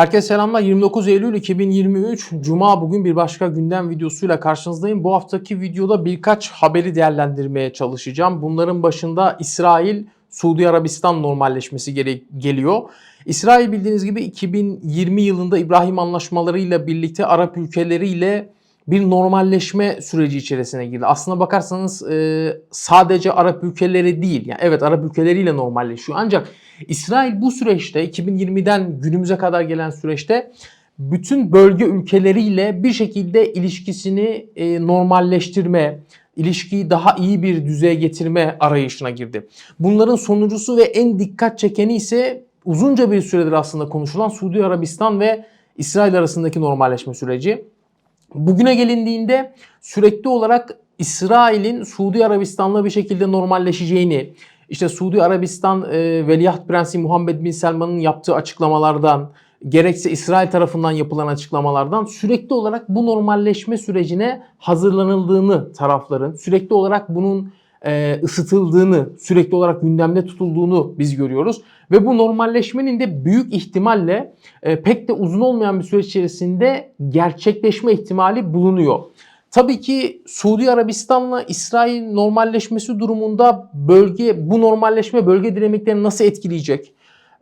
Herkese selamlar. 29 Eylül 2023 Cuma bugün bir başka gündem videosuyla karşınızdayım. Bu haftaki videoda birkaç haberi değerlendirmeye çalışacağım. Bunların başında İsrail Suudi Arabistan normalleşmesi gere- geliyor. İsrail bildiğiniz gibi 2020 yılında İbrahim anlaşmalarıyla birlikte Arap ülkeleriyle bir normalleşme süreci içerisine girdi. Aslına bakarsanız e, sadece Arap ülkeleri değil, yani evet Arap ülkeleriyle normalleşiyor. Ancak İsrail bu süreçte 2020'den günümüze kadar gelen süreçte bütün bölge ülkeleriyle bir şekilde ilişkisini e, normalleştirme, ilişkiyi daha iyi bir düzeye getirme arayışına girdi. Bunların sonuncusu ve en dikkat çekeni ise uzunca bir süredir aslında konuşulan Suudi Arabistan ve İsrail arasındaki normalleşme süreci. Bugüne gelindiğinde sürekli olarak İsrail'in Suudi Arabistan'la bir şekilde normalleşeceğini, işte Suudi Arabistan e, Veliaht Prensi Muhammed Bin Selman'ın yaptığı açıklamalardan, gerekse İsrail tarafından yapılan açıklamalardan sürekli olarak bu normalleşme sürecine hazırlanıldığını tarafların, sürekli olarak bunun e, ısıtıldığını, sürekli olarak gündemde tutulduğunu biz görüyoruz. Ve bu normalleşmenin de büyük ihtimalle e, pek de uzun olmayan bir süreç içerisinde gerçekleşme ihtimali bulunuyor. Tabii ki Suudi Arabistan'la İsrail normalleşmesi durumunda bölge bu normalleşme bölge dinamiklerini nasıl etkileyecek?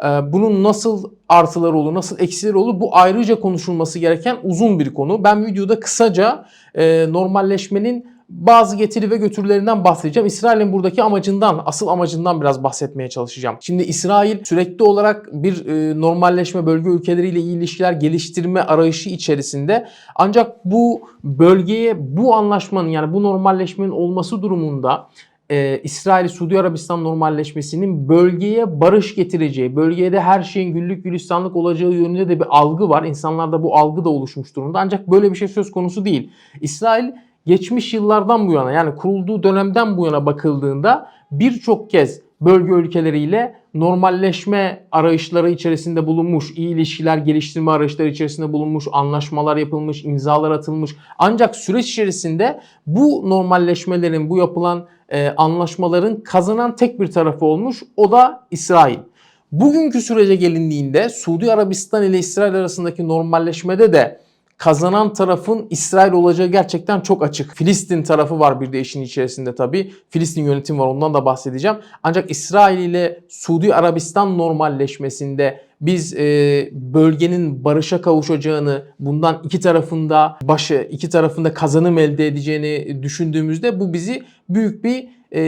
Ee, Bunun nasıl artıları olur, nasıl eksileri olur bu ayrıca konuşulması gereken uzun bir konu. Ben videoda kısaca e, normalleşmenin bazı getiri ve götürülerinden bahsedeceğim. İsrail'in buradaki amacından, asıl amacından biraz bahsetmeye çalışacağım. Şimdi İsrail sürekli olarak bir e, normalleşme, bölge ülkeleriyle iyi ilişkiler geliştirme arayışı içerisinde. Ancak bu bölgeye bu anlaşmanın yani bu normalleşmenin olması durumunda e, İsrail-Suudi Arabistan normalleşmesinin bölgeye barış getireceği, bölgeye de her şeyin güllük gülistanlık olacağı yönünde de bir algı var. İnsanlarda bu algı da oluşmuş durumda. Ancak böyle bir şey söz konusu değil. İsrail geçmiş yıllardan bu yana yani kurulduğu dönemden bu yana bakıldığında birçok kez bölge ülkeleriyle normalleşme arayışları içerisinde bulunmuş, iyi ilişkiler geliştirme arayışları içerisinde bulunmuş, anlaşmalar yapılmış, imzalar atılmış. Ancak süreç içerisinde bu normalleşmelerin, bu yapılan e, anlaşmaların kazanan tek bir tarafı olmuş. O da İsrail. Bugünkü sürece gelindiğinde Suudi Arabistan ile İsrail arasındaki normalleşmede de kazanan tarafın İsrail olacağı gerçekten çok açık. Filistin tarafı var bir de işin içerisinde tabii. Filistin yönetimi var ondan da bahsedeceğim. Ancak İsrail ile Suudi Arabistan normalleşmesinde biz e, bölgenin barışa kavuşacağını, bundan iki tarafında başı, iki tarafında kazanım elde edeceğini düşündüğümüzde bu bizi büyük bir e,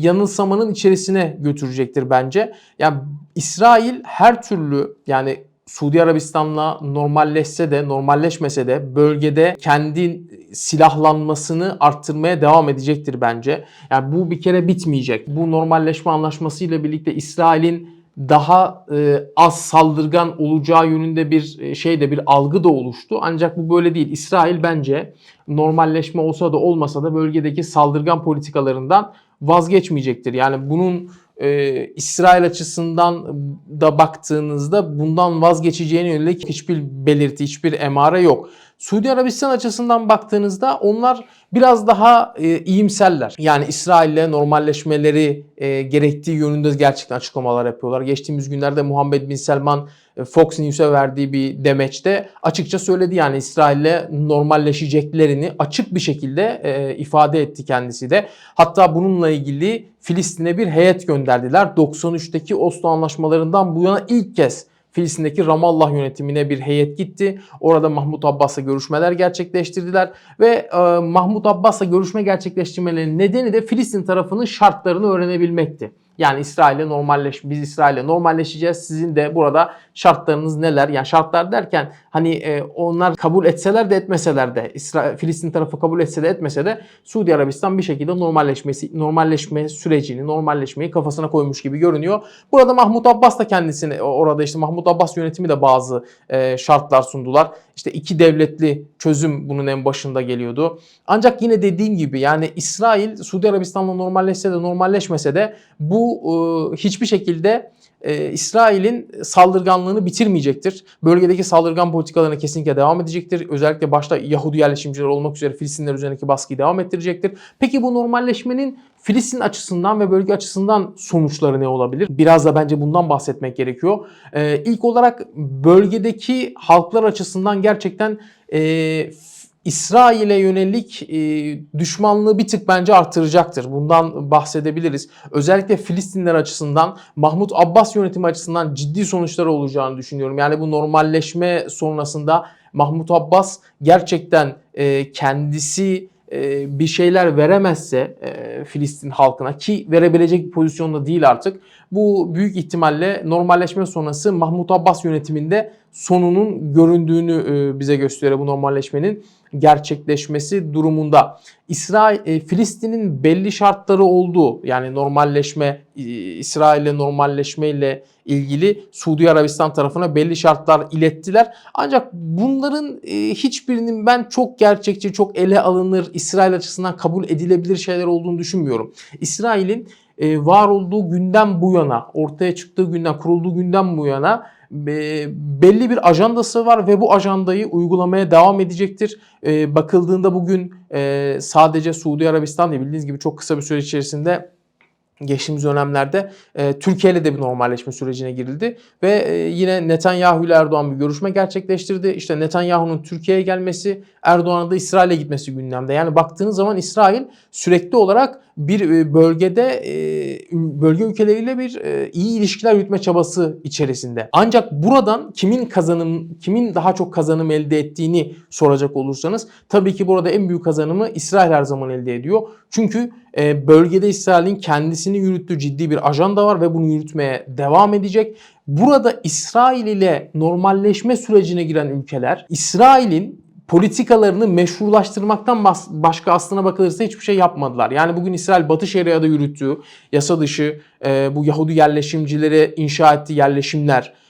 yanılsamanın içerisine götürecektir bence. Yani İsrail her türlü yani Suudi Arabistan'la normalleşse de normalleşmese de bölgede kendi silahlanmasını arttırmaya devam edecektir bence. Yani bu bir kere bitmeyecek. Bu normalleşme anlaşmasıyla birlikte İsrail'in daha e, az saldırgan olacağı yönünde bir e, şey de bir algı da oluştu. Ancak bu böyle değil. İsrail bence normalleşme olsa da olmasa da bölgedeki saldırgan politikalarından vazgeçmeyecektir. Yani bunun e, İsrail açısından da baktığınızda bundan vazgeçeceğine yönelik hiçbir belirti, hiçbir emare yok. Suudi Arabistan açısından baktığınızda onlar biraz daha e, iyimserler. Yani İsrail'le normalleşmeleri e, gerektiği yönünde gerçekten açıklamalar yapıyorlar. Geçtiğimiz günlerde Muhammed Bin Selman e, Fox News'e verdiği bir demeçte açıkça söyledi yani İsrail'le normalleşeceklerini açık bir şekilde e, ifade etti kendisi de. Hatta bununla ilgili Filistin'e bir heyet gönderdiler. 93'teki Oslo anlaşmalarından bu yana ilk kez Filistin'deki Ramallah yönetimine bir heyet gitti. Orada Mahmut Abbas'la görüşmeler gerçekleştirdiler ve e, Mahmut Abbas'la görüşme gerçekleştirmelerinin nedeni de Filistin tarafının şartlarını öğrenebilmekti. Yani İsrail'le normalleş, biz İsrail'le normalleşeceğiz. Sizin de burada şartlarınız neler? Yani şartlar derken hani e, onlar kabul etseler de etmeseler de İsrail, Filistin tarafı kabul etse de etmese de Suudi Arabistan bir şekilde normalleşmesi, normalleşme sürecini, normalleşmeyi kafasına koymuş gibi görünüyor. Burada Mahmut Abbas da kendisini orada işte Mahmut Abbas yönetimi de bazı e, şartlar sundular. İşte iki devletli çözüm bunun en başında geliyordu. Ancak yine dediğim gibi yani İsrail Suudi Arabistan'la normalleşse de normalleşmese de bu e, hiçbir şekilde e, İsrail'in saldırganlığını bitirmeyecektir. Bölgedeki saldırgan politikalarına kesinlikle devam edecektir. Özellikle başta Yahudi yerleşimciler olmak üzere Filistinler üzerindeki baskıyı devam ettirecektir. Peki bu normalleşmenin Filistin açısından ve bölge açısından sonuçları ne olabilir? Biraz da bence bundan bahsetmek gerekiyor. Ee, ilk olarak bölgedeki halklar açısından gerçekten e, İsrail'e yönelik e, düşmanlığı bir tık bence artıracaktır. Bundan bahsedebiliriz. Özellikle Filistinler açısından, Mahmut Abbas yönetimi açısından ciddi sonuçları olacağını düşünüyorum. Yani bu normalleşme sonrasında Mahmut Abbas gerçekten e, kendisi e, bir şeyler veremezse e, Filistin halkına ki verebilecek bir pozisyonda değil artık. Bu büyük ihtimalle normalleşme sonrası Mahmut Abbas yönetiminde sonunun göründüğünü e, bize gösteriyor bu normalleşmenin gerçekleşmesi durumunda. İsrail e, Filistin'in belli şartları olduğu yani normalleşme e, İsrail'le normalleşme ile ilgili Suudi Arabistan tarafına belli şartlar ilettiler. Ancak bunların e, hiçbirinin ben çok gerçekçi, çok ele alınır, İsrail açısından kabul edilebilir şeyler olduğunu düşünmüyorum. İsrail'in e, var olduğu günden bu yana, ortaya çıktığı günden, kurulduğu günden bu yana belli bir ajandası var ve bu ajandayı uygulamaya devam edecektir. E, bakıldığında bugün e, sadece Suudi Arabistan değil bildiğiniz gibi çok kısa bir süre içerisinde geçtiğimiz dönemlerde e, Türkiye ile de bir normalleşme sürecine girildi ve e, yine Netanyahu ile Erdoğan bir görüşme gerçekleştirdi. İşte Netanyahu'nun Türkiye'ye gelmesi, Erdoğan'ın da İsrail'e gitmesi gündemde. Yani baktığınız zaman İsrail sürekli olarak bir e, bölgede e, bölge ülkeleriyle bir e, iyi ilişkiler yürütme çabası içerisinde. Ancak buradan kimin kazanım kimin daha çok kazanım elde ettiğini soracak olursanız tabii ki burada en büyük kazanımı İsrail her zaman elde ediyor. Çünkü bölgede İsrail'in kendisini yürüttüğü ciddi bir ajanda var ve bunu yürütmeye devam edecek. Burada İsrail ile normalleşme sürecine giren ülkeler İsrail'in politikalarını meşrulaştırmaktan başka aslına bakılırsa hiçbir şey yapmadılar. Yani bugün İsrail Batı Şeria'da yürüttüğü yasa dışı e, bu Yahudi yerleşimcileri inşa ettiği yerleşimler, e,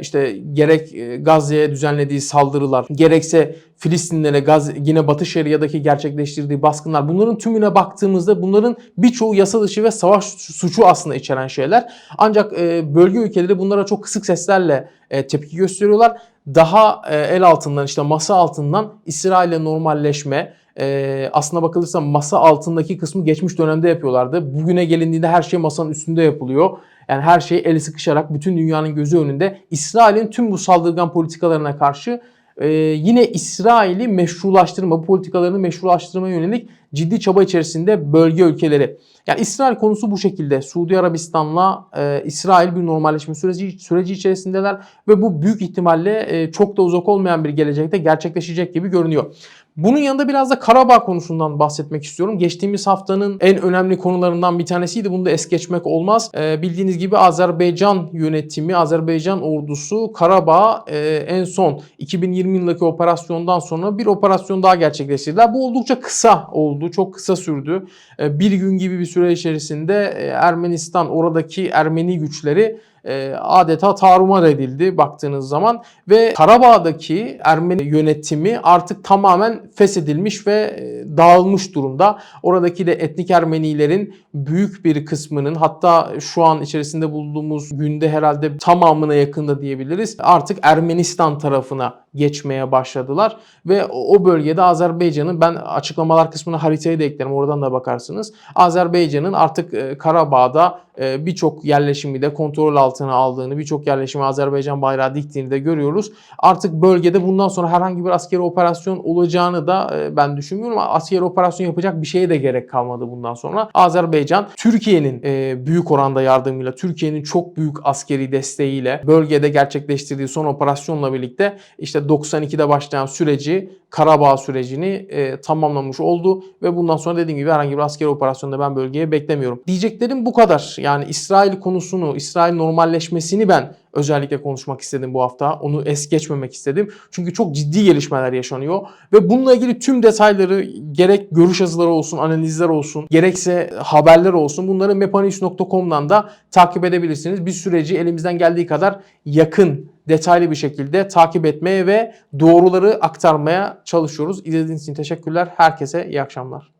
işte gerek e, Gazze'ye düzenlediği saldırılar, gerekse Filistinlere Gaz yine Batı Şeria'daki gerçekleştirdiği baskınlar bunların tümüne baktığımızda bunların birçoğu yasa dışı ve savaş suçu aslında içeren şeyler. Ancak e, bölge ülkeleri bunlara çok kısık seslerle e, tepki gösteriyorlar. Daha el altından işte masa altından İsrail'e normalleşme, e, aslına bakılırsa masa altındaki kısmı geçmiş dönemde yapıyorlardı. Bugüne gelindiğinde her şey masanın üstünde yapılıyor. Yani her şey eli sıkışarak bütün dünyanın gözü önünde İsrail'in tüm bu saldırgan politikalarına karşı e, yine İsrail'i meşrulaştırma, bu politikalarını meşrulaştırmaya yönelik ciddi çaba içerisinde bölge ülkeleri. Yani İsrail konusu bu şekilde. Suudi Arabistan'la e, İsrail bir normalleşme süreci süreci içerisindeler ve bu büyük ihtimalle e, çok da uzak olmayan bir gelecekte gerçekleşecek gibi görünüyor. Bunun yanında biraz da Karabağ konusundan bahsetmek istiyorum. Geçtiğimiz haftanın en önemli konularından bir tanesiydi. Bunu da es geçmek olmaz. Ee, bildiğiniz gibi Azerbaycan yönetimi, Azerbaycan ordusu Karabağ e, en son 2020 yılındaki operasyondan sonra bir operasyon daha gerçekleştirdiler. Bu oldukça kısa oldu. Çok kısa sürdü. Ee, bir gün gibi bir süre içerisinde e, Ermenistan oradaki Ermeni güçleri e, adeta tarumar edildi baktığınız zaman ve Karabağ'daki Ermeni yönetimi artık tamamen feshedilmiş ve e, dağılmış durumda. Oradaki de etnik Ermenilerin büyük bir kısmının hatta şu an içerisinde bulunduğumuz günde herhalde tamamına yakında diyebiliriz. Artık Ermenistan tarafına geçmeye başladılar ve o bölgede Azerbaycan'ın ben açıklamalar kısmına haritayı da eklerim oradan da bakarsınız. Azerbaycan'ın artık e, Karabağ'da birçok yerleşimi de kontrol altına aldığını, birçok yerleşimi Azerbaycan bayrağı diktiğini de görüyoruz. Artık bölgede bundan sonra herhangi bir askeri operasyon olacağını da e, ben düşünmüyorum. Askeri operasyon yapacak bir şeye de gerek kalmadı bundan sonra. Azerbaycan Türkiye'nin büyük oranda yardımıyla, Türkiye'nin çok büyük askeri desteğiyle bölgede gerçekleştirdiği son operasyonla birlikte işte 92'de başlayan süreci, Karabağ sürecini e, tamamlamış oldu ve bundan sonra dediğim gibi herhangi bir askeri operasyonda ben bölgeye beklemiyorum. Diyeceklerim bu kadar. Yani İsrail konusunu, İsrail normalleşmesini ben özellikle konuşmak istedim bu hafta. Onu es geçmemek istedim. Çünkü çok ciddi gelişmeler yaşanıyor ve bununla ilgili tüm detayları gerek görüş yazıları olsun, analizler olsun, gerekse haberler olsun bunları mepanews.com'dan da takip edebilirsiniz. Bir süreci elimizden geldiği kadar yakın detaylı bir şekilde takip etmeye ve doğruları aktarmaya çalışıyoruz. İzlediğiniz için teşekkürler. Herkese iyi akşamlar.